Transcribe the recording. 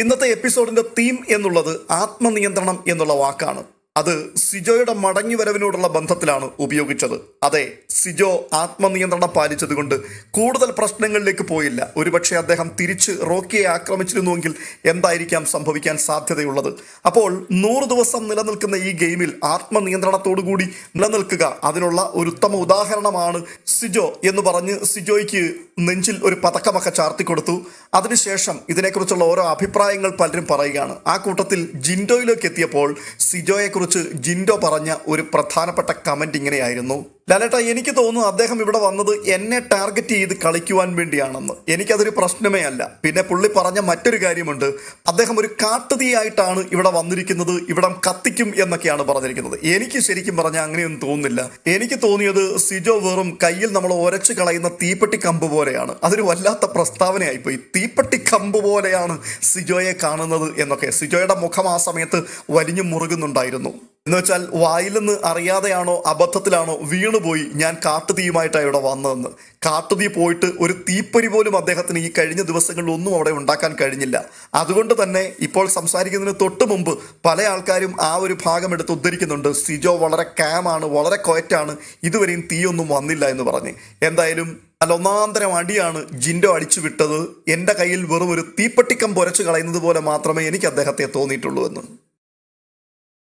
ഇന്നത്തെ എപ്പിസോഡിന്റെ തീം എന്നുള്ളത് ആത്മനിയന്ത്രണം എന്നുള്ള വാക്കാണ്. അത് സിജോയുടെ മടങ്ങി വരവിനോടുള്ള ബന്ധത്തിലാണ് ഉപയോഗിച്ചത്. അതെ സിജോ ആത്മനിയന്ത്രണം പാലിച്ചതുകൊണ്ട് കൂടുതൽ പ്രശ്നങ്ങളിലേക്ക് പോയില്ല. ഒരുപക്ഷെ അദ്ദേഹം തിരിച്ച് റോക്കിയെ ആക്രമിച്ചിരുന്നുവെങ്കിൽ എന്തായിരിക്കാം സംഭവിക്കാൻ സാധ്യതയുള്ളത്? അപ്പോൾ നൂറ് ദിവസം നിലനിൽക്കുന്ന ഈ ഗെയിമിൽ ആത്മനിയന്ത്രണത്തോടുകൂടി നിലനിൽക്കുക അതിനുള്ള ഒരു ഉത്തമ ഉദാഹരണമാണ് സിജോ എന്ന് പറഞ്ഞ് സിജോയ്ക്ക് നെഞ്ചിൽ ഒരു പതക്കമൊക്കെ ചാർത്തിക്കൊടുത്തു. അതിനുശേഷം ഇതിനെക്കുറിച്ചുള്ള ഓരോ അഭിപ്രായങ്ങൾ പലരും പറയുകയാണ്. ആ കൂട്ടത്തിൽ ജിൻഡോയിലേക്ക് എത്തിയപ്പോൾ സിജോയെക്കുറിച്ച് ജിൻഡോ പറഞ്ഞ ഒരു പ്രധാനപ്പെട്ട കമന്റ് ഇങ്ങനെയായിരുന്നു. ലാലേട്ട എനിക്ക് തോന്നുന്നു അദ്ദേഹം ഇവിടെ വന്നത് എന്നെ ടാർഗറ്റ് ചെയ്ത് കളിക്കുവാൻ വേണ്ടിയാണെന്ന്. എനിക്കതൊരു പ്രശ്നമേ അല്ല. പിന്നെ പുള്ളി പറഞ്ഞ മറ്റൊരു കാര്യമുണ്ട്. അദ്ദേഹം ഒരു കാട്ടുതീയായിട്ടാണ് ഇവിടെ വന്നിരിക്കുന്നത്. ഇവിടം കത്തിക്കും എന്നൊക്കെയാണ് പറഞ്ഞിരിക്കുന്നത്. എനിക്ക് ശരിക്കും പറഞ്ഞാൽ അങ്ങനെയൊന്നും തോന്നുന്നില്ല. എനിക്ക് തോന്നിയത് സിജോ വെറും കയ്യിൽ നമ്മൾ ഒരച്ച് കളയുന്ന തീപ്പെട്ടി കമ്പ് പോലെയാണ്. അതൊരു വല്ലാത്ത പ്രസ്താവനയായിപ്പോയി. തീപ്പെട്ടി കമ്പ് പോലെയാണ് സിജോയെ കാണുന്നത് എന്നൊക്കെ. സിജോയുടെ മുഖം ആ സമയത്ത് വലിഞ്ഞു മുറുകുന്നുണ്ടായിരുന്നു. എന്ന് വെച്ചാൽ വായിൽ നിന്ന് അറിയാതെയാണോ അബദ്ധത്തിലാണോ വീണുപോയി ഞാൻ കാട്ടുതീയുമായിട്ടാണ് ഇവിടെ വന്നതെന്ന്. കാട്ടുതീ പോയിട്ട് ഒരു തീപ്പൊരി പോലും അദ്ദേഹത്തിന് ഈ കഴിഞ്ഞ ദിവസങ്ങളിൽ ഒന്നും അവിടെ ഉണ്ടാക്കാൻ കഴിഞ്ഞില്ല. അതുകൊണ്ട് തന്നെ ഇപ്പോൾ സംസാരിക്കുന്നതിന് തൊട്ട് മുമ്പ് പല ആൾക്കാരും ആ ഒരു ഭാഗം എടുത്ത് ഉദ്ധരിക്കുന്നുണ്ട്. സിജോ വളരെ കാമാണ് വളരെ കൊയറ്റാണ്. ഇതുവരെയും തീയൊന്നും വന്നില്ല എന്ന് പറഞ്ഞ്. എന്തായാലും അല്ല ഒന്നാന്തരം അടിയാണ് ജിൻഡോ അടിച്ചു വിട്ടത്. എന്റെ കയ്യിൽ വെറും ഒരു തീപ്പെട്ടിക്കം പൊരച്ചു കളയുന്നത് പോലെ മാത്രമേ എനിക്ക് അദ്ദേഹത്തെ തോന്നിയിട്ടുള്ളൂ എന്ന്.